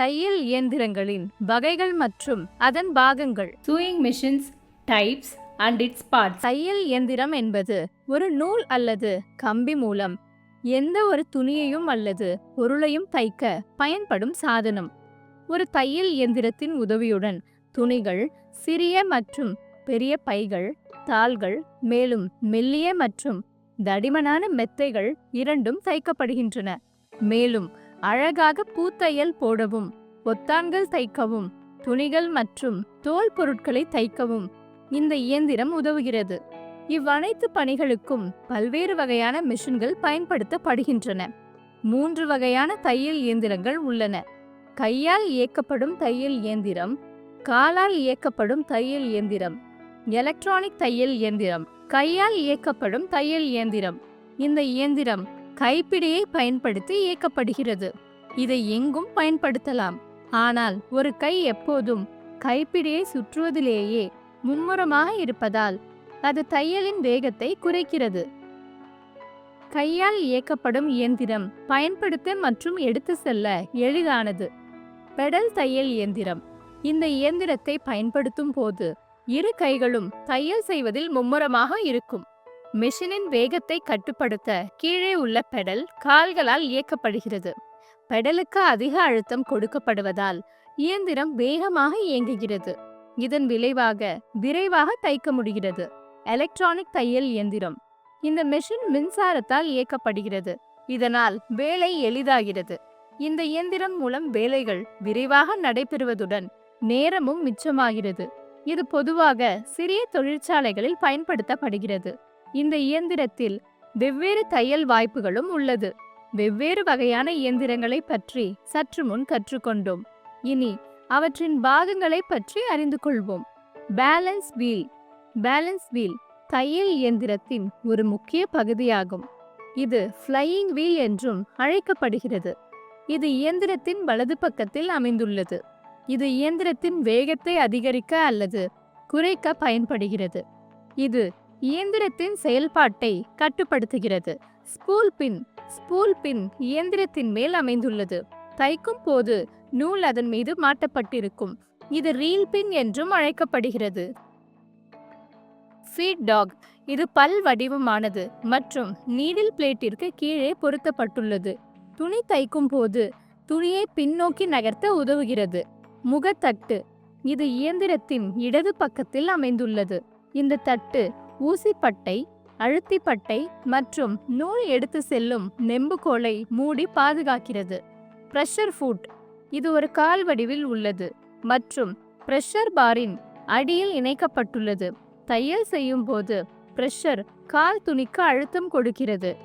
தையல் இயந்திரங்களின் வகைகள் மற்றும் அதன் பாகங்கள். Sewing machines, types and its parts. தையல் இயந்திரம் என்பது ஒரு நூல் அல்லது கம்பி மூலம் எந்த ஒரு துணியையும் அல்லது பொருளையும் தைக்க பயன்படும் சாதனம். ஒரு தையல் இயந்திரத்தின் உதவியுடன் துணிகள் சிறிய மற்றும் பெரிய பைகள் தாள்கள் மேலும் மெல்லிய மற்றும் தடிமனான மெத்தைகள் இரண்டும் தைக்கப்படுகின்றன. மேலும் அழகாக பூத்தையல் போடவும் பொத்தான்கள் தைக்கவும் துணிகள் மற்றும் தோல் பொருட்களை தைக்கவும் இந்த இயந்திரம் உதவுகிறது. இவ்வனைத்து பணிகளுக்கும் பல்வேறு வகையான மிஷின்கள் பயன்படுத்தப்படுகின்றன. மூன்று வகையான தையல் இயந்திரங்கள் உள்ளன. கையால் இயக்கப்படும் தையல் இயந்திரம் காலால் இயக்கப்படும் தையல் இயந்திரம் எலக்ட்ரானிக் தையல் இயந்திரம் கையால் இயக்கப்படும் தையல் இயந்திரம். இந்த இயந்திரம் கைப்பிடியை பயன்படுத்தி இயக்கப்படுகிறது. இதை எங்கும் பயன்படுத்தலாம். ஆனால் ஒரு கை எப்போதும் கைப்பிடியை சுற்றுவதிலேயே மும்முரமாக இருப்பதால் அது தையலின் வேகத்தை குறைக்கிறது. கையால் இயக்கப்படும் இயந்திரம் பயன்படுத்த மற்றும் எடுத்து செல்ல எளிதானது. பெடல் தையல் இயந்திரம். இந்த இயந்திரத்தை பயன்படுத்தும் போது இரு கைகளும் தையல் செய்வதில் மும்முரமாக இருக்கும். மெஷினின் வேகத்தை கட்டுப்படுத்த கீழே உள்ள பெடல் கால்களால் இயக்கப்படுகிறது. பெடலுக்கு அதிக அழுத்தம் கொடுக்கப்படுவதால் இயந்திரம் வேகமாக இயங்குகிறது. இதன் விளைவாக விரைவாக தைக்க முடிகிறது. எலக்ட்ரானிக் தையல் இயந்திரம். இந்த மெஷின் மின்சாரத்தால் இயக்கப்படுகிறது. இதனால் வேலை எளிதாகிறது. இந்த இயந்திரம் மூலம் வேலைகள் விரைவாக நடைபெறுவதுடன் நேரமும் மிச்சமாகிறது. இது பொதுவாக சிறிய தொழிற்சாலைகளில் பயன்படுத்தப்படுகிறது. இந்த இயந்திரத்தில் வெவ்வேறு தையல் வாய்ப்புகளும் உள்ளது. வெவ்வேறு வகையான இயந்திரங்களை பற்றி சற்று முன் கற்றுக்கொண்டோம். இனி அவற்றின் பாகங்களை பற்றி அறிந்து கொள்வோம். Balance wheel. பேலன்ஸ் வீல் தையல் இயந்திரத்தின் ஒரு முக்கிய பகுதியாகும். இது ஃப்ளையிங் வீல் என்றும் அழைக்கப்படுகிறது. இது இயந்திரத்தின் வலது பக்கத்தில் அமைந்துள்ளது. இது இயந்திரத்தின் வேகத்தை அதிகரிக்க அல்லது குறைக்க பயன்படுகிறது. இது இயந்திரத்தின் செயல்பாட்டை கட்டுப்படுத்துகிறது. ஸ்பூல் பின் ஸ்பூல் பின் இயந்திரத்தின் மேல் அமைந்துள்ளது. தைக்கும் போது நூல் அதன் மீது மாட்டப்பட்டிருக்கும். இது ரீல் பின் என்றும் அழைக்கப்படுகிறது. Feed dog. இது பல் வடிவமானது மற்றும் நீடில் பிளேட்டிற்கு கீழே பொருத்தப்பட்டுள்ளது. துணி தைக்கும் போது துணியை பின்னோக்கி நகர்த்த உதவுகிறது. முகத்தட்டு. இது இயந்திரத்தின் இடது பக்கத்தில் அமைந்துள்ளது. இந்த தட்டு ஊசிப்பட்டை அழுத்திப்பட்டை மற்றும் நூல் எடுத்து செல்லும் நெம்புகோலை மூடி பாதுகாக்கிறது. Pressure foot. இது ஒரு கால் வடிவில் உள்ளது மற்றும் பிரஷர் பாரின் அடியில் இணைக்கப்பட்டுள்ளது. தையல் செய்யும் போது பிரஷர் கால் துணிக்கு அழுத்தம் கொடுக்கிறது.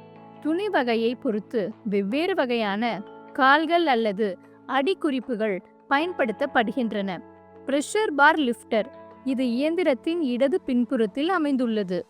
துணி வகையை பொறுத்து வெவ்வேறு வகையான கால்கள் அல்லது அடிக்குறிப்புகள் பயன்படுத்தப்படுகின்றன. Pressure bar lifter. இது இயந்திரத்தின் இடது பின்புறத்தில் அமைந்துள்ளது.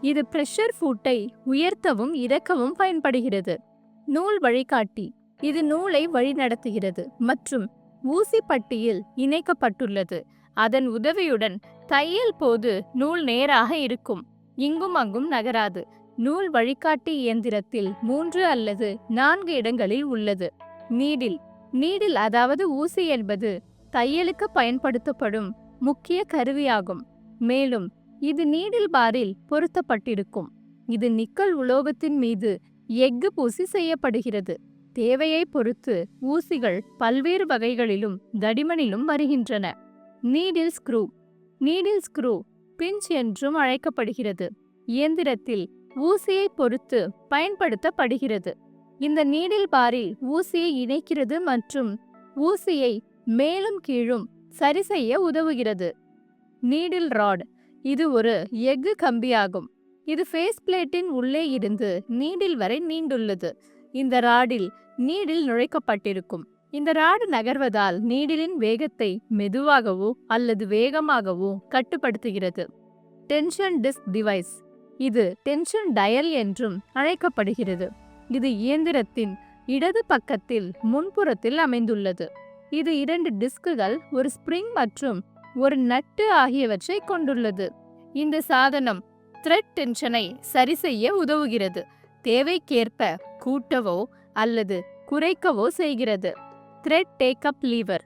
இது பிரஷர் ஃபூட்டை உயர்த்தவும் இறக்கவும் பயன்படுகிறது. நூல் வழிகாட்டி. இது நூலை வழிநடத்துகிறது மற்றும் ஊசி பட்டியில் இணைக்கப்பட்டுள்ளது. அதன் உதவியுடன் தையல் போது நூல் நேராக இருக்கும். இங்கும் அங்கும் நகராது. நூல் வழிகாட்டி இயந்திரத்தில் மூன்று அல்லது நான்கு இடங்களில் உள்ளது. நீடில். நீடில் அதாவது ஊசி என்பது தையலுக்கு பயன்படுத்தப்படும் முக்கிய கருவியாகும். மேலும் இது நீடில் பாரில் பொருத்தப்பட்டிருக்கும். இது நிக்கல் உலோகத்தின் மீது எஃகு பூசி செய்யப்படுகிறது. தேவையை பொறுத்து ஊசிகள் பல்வேறு வகைகளிலும் தடிமனிலும் வருகின்றன. Needle screw. Needle screw pinch என்றும் அழைக்கப்படுகிறது. இயந்திரத்தில் ஊசியை பொறுத்து பயன்படுத்தப்படுகிறது. இந்த நீடில் பாரில் ஊசியை இணைக்கிறது மற்றும் ஊசியை மேலும் கீழும் சரி செய்ய உதவுகிறது. Needle rod. இது ஒரு எஃகு கம்பியாகும். இது ஃபேஸ் பிளேட்டின் உள்ளே இருந்து நீடில் வரை நீண்டுள்ளது. இந்த ராடில் நீடில் நுழைக்கப்பட்டிருக்கும். இந்த ராடு நகர்வதால் நீடிலின் வேகத்தை மெதுவாகவோ அல்லது வேகமாகவோ கட்டுப்படுத்துகிறது. Tension disc device. இது டென்ஷன் டயல் என்றும் அழைக்கப்படுகிறது. இது இயந்திரத்தின் இடது பக்கத்தில் முன்புறத்தில் அமைந்துள்ளது. இது இரண்டு டிஸ்குகள் ஒரு ஸ்ப்ரிங் மற்றும் ஒரு நட்டு ஆகியவற்றை கொண்டுள்ளது. இந்த சாதனம் த்ரெட் டென்ஷனை சரி செய்ய உதவுகிறது. தேவைக்கேற்ப கூட்டவோ அல்லது குறைக்கவோ செய்கிறது. Thread take up lever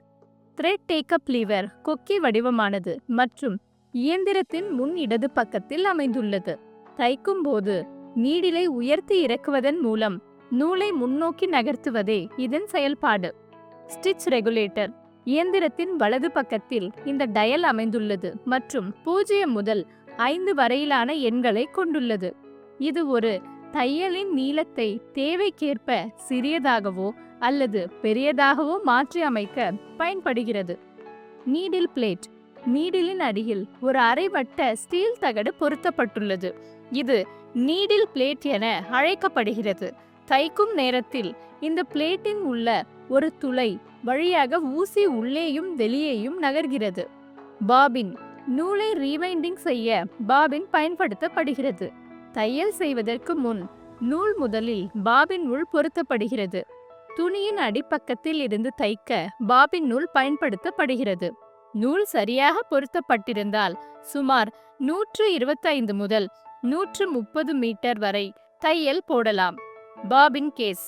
thread take up lever கொக்கி வடிவமானது மற்றும் இயந்திரத்தின் முன் இடது பக்கத்தில் அமைந்துள்ளது. தைக்கும் போது நீடிலை உயர்த்தி இறக்குவதன் மூலம் நூலை முன்னோக்கி நகர்த்துவதே இதன் செயல்பாடு. Stitch regulator. இயந்திரத்தின் வலது பக்கத்தில் இந்த டயல் அமைந்துள்ளது மற்றும் பூஜ்ஜியம் முதல் ஐந்து வரையிலான எண்களை கொண்டுள்ளது. இது ஒரு தையலின் நீளத்தை தேவைக்கேற்ப சிறியதாகவோ அல்லது பெரியதாகவோ மாற்றி அமைக்க பயன்படுகிறது. Needle plate. நீடிலின் அடியில் ஒரு அரைவட்ட ஸ்டீல் தகடு பொருத்தப்பட்டுள்ளது. இது நீடில் பிளேட் என அழைக்கப்படுகிறது. தைக்கும் நேரத்தில் இந்த பிளேட்டின் உள்ள ஒரு துளை வழியாக ஊசி உள்ளேயும் வெளியேயும் நகர்கிறது. பாபின் நூலை ரீவைண்டிங் செய்ய பாபின் பயன்படுத்தப்படுகிறது. தையல் செய்வதற்கு முன் நூல் முதலில் பாபின் உள் பொருத்தப்படுகிறது. துணியின் அடிப்பக்கத்தில் இருந்து தைக்க பாபின் நூல் பயன்படுத்தப்படுகிறது. நூல் சரியாக பொருத்தப்பட்டிருந்தால் சுமார் நூற்று இருபத்தைந்து முதல் நூற்று முப்பது மீட்டர் வரை தையல் போடலாம். பாபின் கேஸ்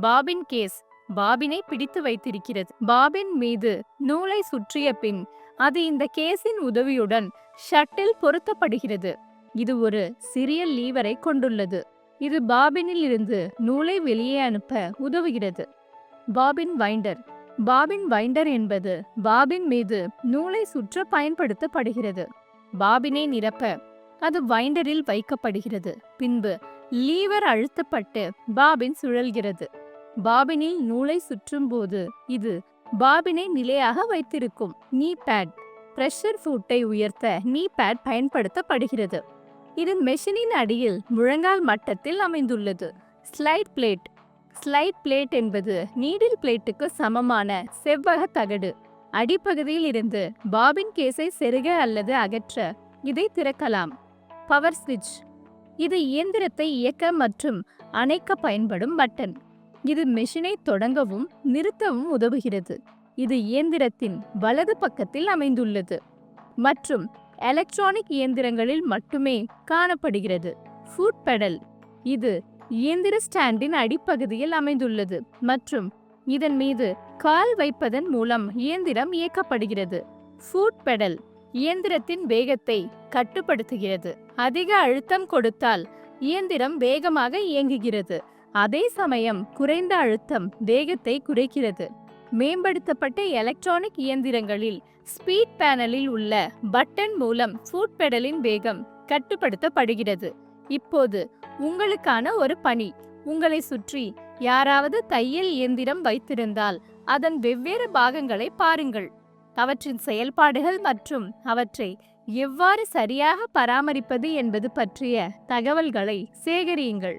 பாபின் கேஸ் பாபினை பிடித்து வைத்திருக்கிறது. பாபின் மீது நூலை சுற்றிய பின் அது இந்த கேஸின் உதவியுடன் ஷட்டில் பொருத்தப்படுகிறது. இது ஒரு சிறிய லீவரை கொண்டுள்ளது. இது பாபினில் இருந்து நூலை வெளியே அனுப்ப உதவுகிறது. பாபின் வைண்டர் பாபின் வைண்டர் என்பது பாபின் மீது நூலை சுற்ற பயன்படுத்தப்படுகிறது. பாபினை நிரப்ப அது வைண்டரில் வைக்கப்படுகிறது. பின்பு லீவர் அழுத்தப்பட்டு பாபின் சுழல்கிறது. பாபினில் நூலை சுற்றும் போது இது பாபினை நிலையாக வைத்திருக்கும் நீ பேட் பிரஷர் ஃபுட்டை உயர்த்த நீ பேட் பயன்படுத்தப்படுகிறது. இது மெஷினின் அடியில் முழங்கால் மட்டத்தில் அமைந்துள்ளது. Slide plate. ஸ்லைட் பிளேட் என்பது நீடில் பிளேட்டுக்கு சமமான செவ்வக தகடு. அடிப்பகுதியில் இருந்து பாபின் கேஸை செருக அல்லது அகற்ற இதை திறக்கலாம். பவர் ஸ்விட்ச். இது இயந்திரத்தை இயக்க மற்றும் அணைக்க பயன்படும் பட்டன். இது மெஷினை தொடங்கவும் நிறுத்தவும் உதவுகிறது. இது இயந்திரத்தின் வலது பக்கத்தில் அமைந்துள்ளது மற்றும் எலக்ட்ரானிக் இயந்திரங்களில் மட்டுமே காணப்படுகிறது. ஃபுட் பெடல் இது இயந்திர ஸ்டாண்டின் அடிப்பகுதியில் அமைந்துள்ளது மற்றும் இதன் மீது கால் வைப்பதன் மூலம் இயந்திரம் இயக்கப்படுகிறது. ஃபுட் பெடல் இயந்திரத்தின் வேகத்தை கட்டுப்படுத்துகிறது. அதிக அழுத்தம் கொடுத்தால் இயந்திரம் வேகமாக இயங்குகிறது. அதே சமயம் குறைந்த அழுத்தம் வேகத்தை குறைக்கிறது. மேம்படுத்தப்பட்ட எலக்ட்ரானிக் இயந்திரங்களில் ஸ்பீட் பேனலில் உள்ள பட்டன் மூலம் ஃபுட் பெடலின் வேகம் கட்டுப்படுத்தப்படுகிறது. இப்போது உங்களுக்கான ஒரு பணி. உங்களை சுற்றி யாராவது தையல் இயந்திரம் வைத்திருந்தால் அதன் வெவ்வேறு பாகங்களை பாருங்கள். அவற்றின் செயல்பாடுகள் மற்றும் அவற்றை எவ்வாறு சரியாக பராமரிப்பது என்பது பற்றிய தகவல்களை சேகரியுங்கள்.